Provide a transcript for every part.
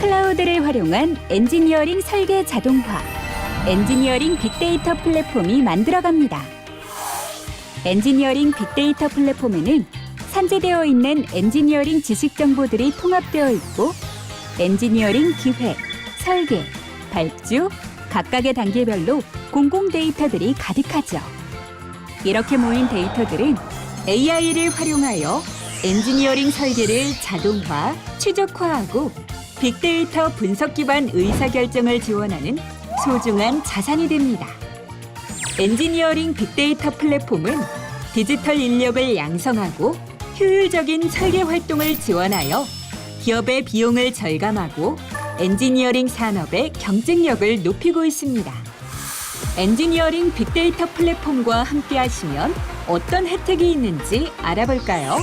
클라우드를 활용한 엔지니어링 설계 자동화, 엔지니어링 빅데이터 플랫폼이 만들어갑니다. 엔지니어링 빅데이터 플랫폼에는 산재되어 있는 엔지니어링 지식 정보들이 통합되어 있고 엔지니어링 기획, 설계, 발주, 각각의 단계별로 공공 데이터들이 가득하죠. 이렇게 모인 데이터들은 AI를 활용하여 엔지니어링 설계를 자동화, 최적화하고 빅데이터 분석 기반 의사결정을 지원하는 소중한 자산이 됩니다. 엔지니어링 빅데이터 플랫폼은 디지털 인력을 양성하고 효율적인 설계 활동을 지원하여 기업의 비용을 절감하고 엔지니어링 산업의 경쟁력을 높이고 있습니다. 엔지니어링 빅데이터 플랫폼과 함께 하시면 어떤 혜택이 있는지 알아볼까요?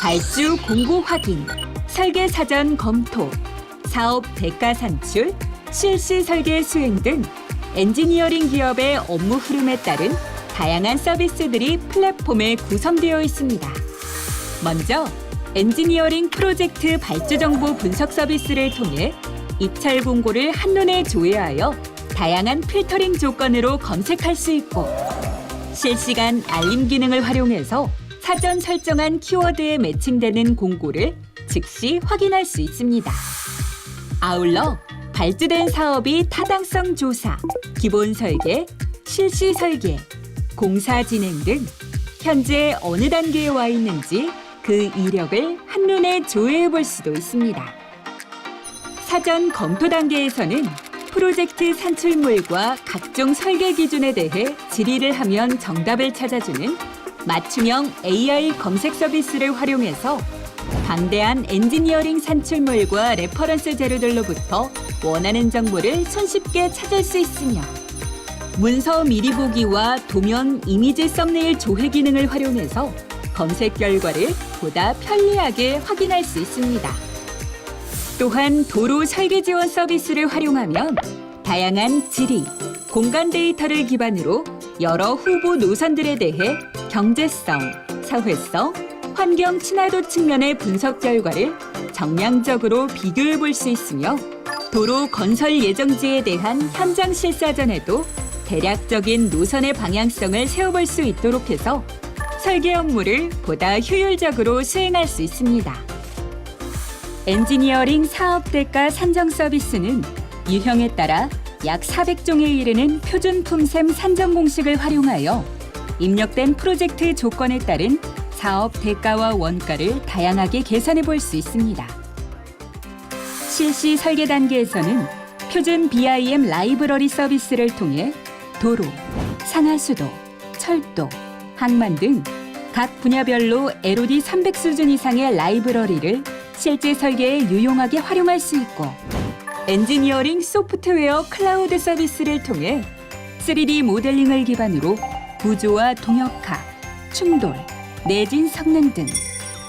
발주 공고 확인, 설계 사전 검토, 사업 대가 산출, 실시 설계 수행 등 엔지니어링 기업의 업무 흐름에 따른 다양한 서비스들이 플랫폼에 구성되어 있습니다. 먼저 엔지니어링 프로젝트 발주 정보 분석 서비스를 통해 입찰 공고를 한눈에 조회하여 다양한 필터링 조건으로 검색할 수 있고 실시간 알림 기능을 활용해서 사전 설정한 키워드에 매칭되는 공고를 즉시 확인할 수 있습니다. 아울러 발주된 사업이 타당성 조사, 기본 설계, 실시 설계, 공사 진행 등 현재 어느 단계에 와 있는지 그 이력을 한눈에 조회해 볼 수도 있습니다. 사전 검토 단계에서는 프로젝트 산출물과 각종 설계 기준에 대해 질의를 하면 정답을 찾아주는 맞춤형 AI 검색 서비스를 활용해서 방대한 엔지니어링 산출물과 레퍼런스 자료들로부터 원하는 정보를 손쉽게 찾을 수 있으며 문서 미리 보기와 도면 이미지 썸네일 조회 기능을 활용해서 검색 결과를 보다 편리하게 확인할 수 있습니다. 또한 도로 설계 지원 서비스를 활용하면 다양한 지리, 공간 데이터를 기반으로 여러 후보 노선들에 대해 경제성, 사회성, 환경 친화도 측면의 분석 결과를 정량적으로 비교해 볼 수 있으며 도로 건설 예정지에 대한 현장 실사전에도 대략적인 노선의 방향성을 세워볼 수 있도록 해서 설계 업무를 보다 효율적으로 수행할 수 있습니다. 엔지니어링 사업 대가 산정 서비스는 유형에 따라 약 400종에 이르는 표준 품셈 산정 공식을 활용하여 입력된 프로젝트 조건에 따른 사업 대가와 원가를 다양하게 계산해 볼 수 있습니다. 실시 설계 단계에서는 표준 BIM 라이브러리 서비스를 통해 도로, 상하수도, 철도, 항만 등 각 분야별로 LOD 300 수준 이상의 라이브러리를 실제 설계에 유용하게 활용할 수 있고 엔지니어링 소프트웨어 클라우드 서비스를 통해 3D 모델링을 기반으로 구조와 동역화, 충돌, 내진 성능 등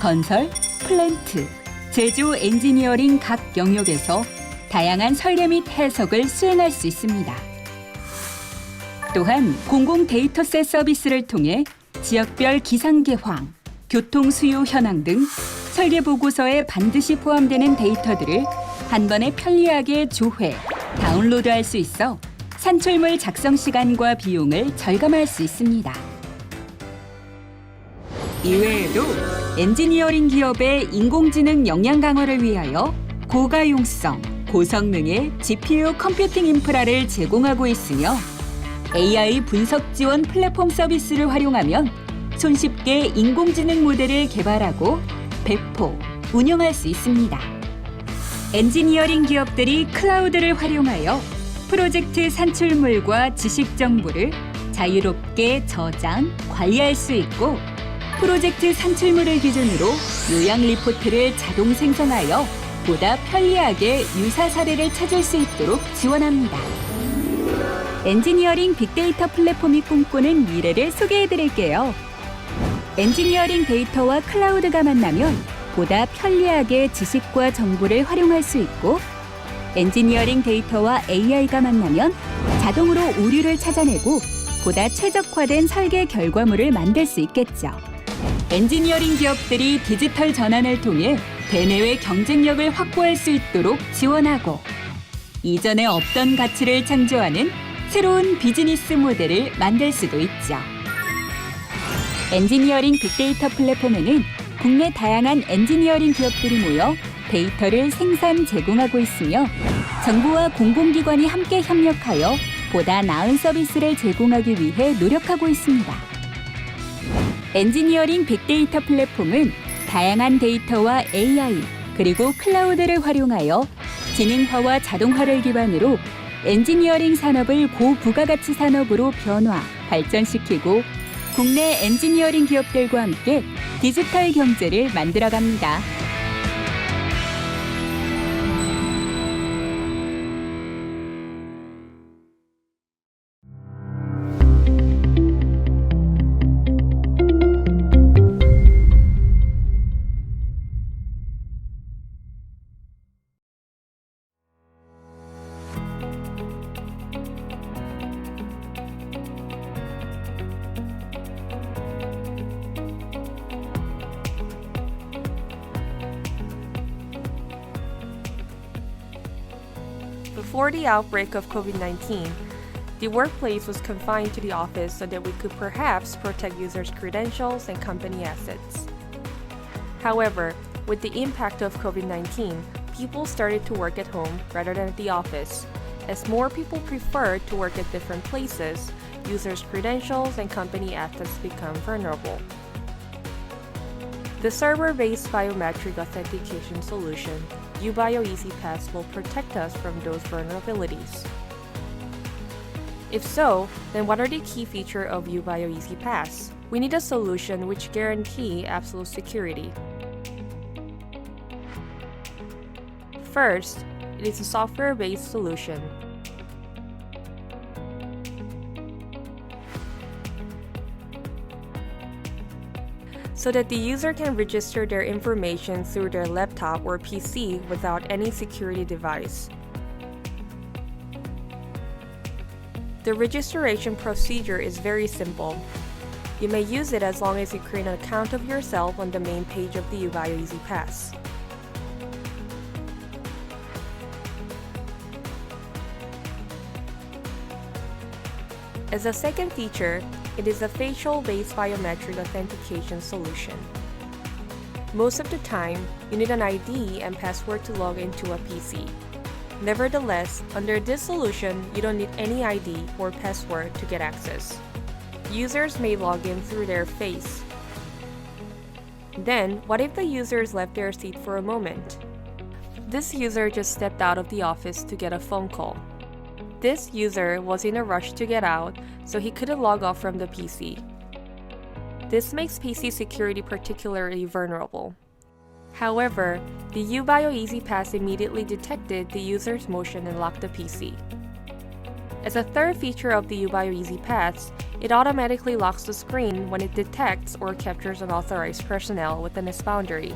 건설, 플랜트, 제조 엔지니어링 각 영역에서 다양한 설계 및 해석을 수행할 수 있습니다. 또한 공공 데이터셋 서비스를 통해 지역별 기상 개황, 교통 수요 현황 등 설계 보고서에 반드시 포함되는 데이터들을 한 번에 편리하게 조회, 다운로드할 수 있어 산출물 작성 시간과 비용을 절감할 수 있습니다. 이외에도 엔지니어링 기업의 인공지능 역량 강화를 위하여 고가용성, 고성능의 GPU 컴퓨팅 인프라를 제공하고 있으며 AI 분석 지원 플랫폼 서비스를 활용하면 손쉽게 인공지능 모델을 개발하고 배포, 운영할 수 있습니다. 엔지니어링 기업들이 클라우드를 활용하여 프로젝트 산출물과 지식 정보를 자유롭게 저장, 관리할 수 있고 프로젝트 산출물을 기준으로 요약 리포트를 자동 생성하여 보다 편리하게 유사 사례를 찾을 수 있도록 지원합니다. 엔지니어링 빅데이터 플랫폼이 꿈꾸는 미래를 소개해 드릴게요. 엔지니어링 데이터와 클라우드가 만나면 보다 편리하게 지식과 정보를 활용할 수 있고 엔지니어링 데이터와 AI가 만나면 자동으로 오류를 찾아내고 보다 최적화된 설계 결과물을 만들 수 있겠죠. 엔지니어링 기업들이 디지털 전환을 통해 대내외 경쟁력을 확보할 수 있도록 지원하고 이전에 없던 가치를 창조하는 새로운 비즈니스 모델을 만들 수도 있죠. 엔지니어링 빅데이터 플랫폼에는 국내 다양한 엔지니어링 기업들이 모여 데이터를 생산 제공하고 있으며 정부와 공공기관이 함께 협력하여 보다 나은 서비스를 제공하기 위해 노력하고 있습니다. 엔지니어링 빅데이터 플랫폼은 다양한 데이터와 AI 그리고 클라우드를 활용하여 지능화와 자동화를 기반으로 엔지니어링 산업을 고부가가치 산업으로 변화, 발전시키고 국내 엔지니어링 기업들과 함께 디지털 경제를 만들어갑니다. Before the outbreak of COVID 19, the workplace was confined to the office so that we could perhaps protect users' credentials and company assets. However, with the impact of COVID 19, people started to work at home rather than at the office. As more people prefer to work at different places, users' credentials and company assets become vulnerable. The server-based biometric authentication solution, UBio EasyPass, will protect us from those vulnerabilities. If so, then what are the key features of UBio EasyPass? We need a solution which guarantee absolute security. First, it is a software-based solution. So that the user can register their information through their laptop or PC without any security device. The registration procedure is very simple. You may use it as long as you create an account of yourself on the main page of the Ubio Easy Pass. As a second feature, it is a facial-based biometric authentication solution. Most of the time, you need an ID and password to log into a PC. Nevertheless, under this solution, you don't need any ID or password to get access. Users may log in through their face. Then, what if the users left their seat for a moment? This user just stepped out of the office to get a phone call. This user was in a rush to get out, so he couldn't log off from the PC. This makes PC security particularly vulnerable. However, the Ubio EasyPass immediately detected the user's motion and locked the PC. As a third feature of the Ubio EasyPass, it automatically locks the screen when it detects or captures unauthorized personnel within its boundary.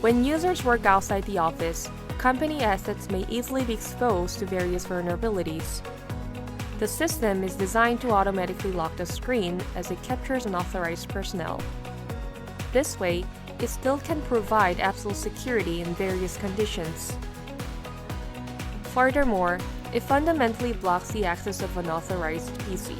When users work outside the office, company assets may easily be exposed to various vulnerabilities. The system is designed to automatically lock the screen as it captures unauthorized personnel. This way, it still can provide absolute security in various conditions. Furthermore, it fundamentally blocks the access of unauthorized PC.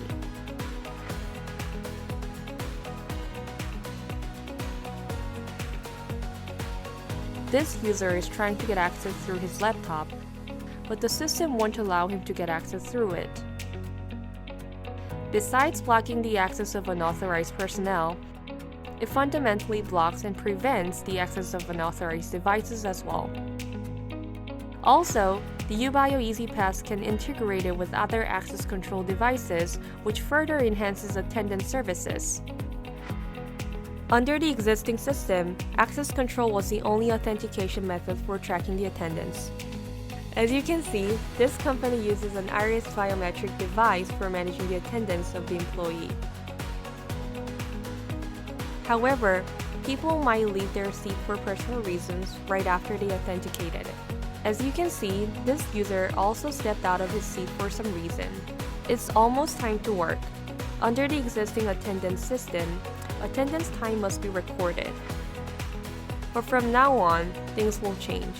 This user is trying to get access through his laptop, but the system won't allow him to get access through it. Besides blocking the access of unauthorized personnel, it fundamentally blocks and prevents the access of unauthorized devices as well. Also, the Ubio EasyPass can integrate it with other access control devices, which further enhances attendance services. Under the existing system, access control was the only authentication method for tracking the attendance. As you can see, this company uses an iris biometric device for managing the attendance of the employee. However, people might leave their seat for personal reasons right after they authenticated. As you can see, this user also stepped out of his seat for some reason. It's almost time to work. Under the existing attendance system, attendance time must be recorded. But from now on, things will change.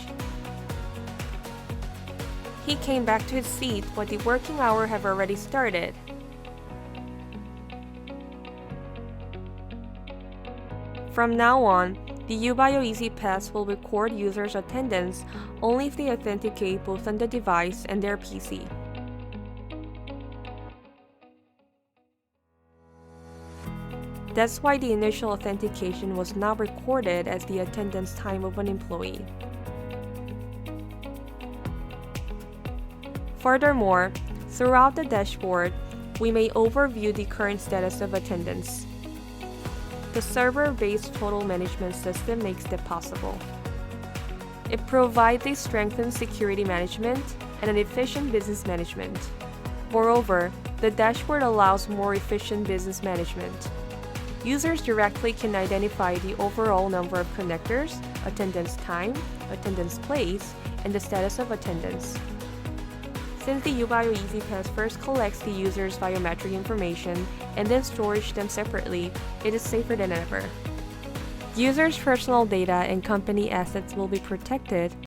He came back to his seat, but the working hour have already started. From now on, the Ubio Easy Pass will record users' attendance only if they authenticate both on the device and their PC. That's why the initial authentication was not recorded as the attendance time of an employee. Furthermore, throughout the dashboard, we may overview the current status of attendance. The server based total management system makes that possible. It provides a strengthened security management and an efficient business management. Moreover, the dashboard allows more efficient business management. Users directly can identify the overall number of connectors, attendance time, attendance place, and the status of attendance. Since the Ubio EasyPass first collects the user's biometric information and then stores them separately, it is safer than ever. Users' personal data and company assets will be protected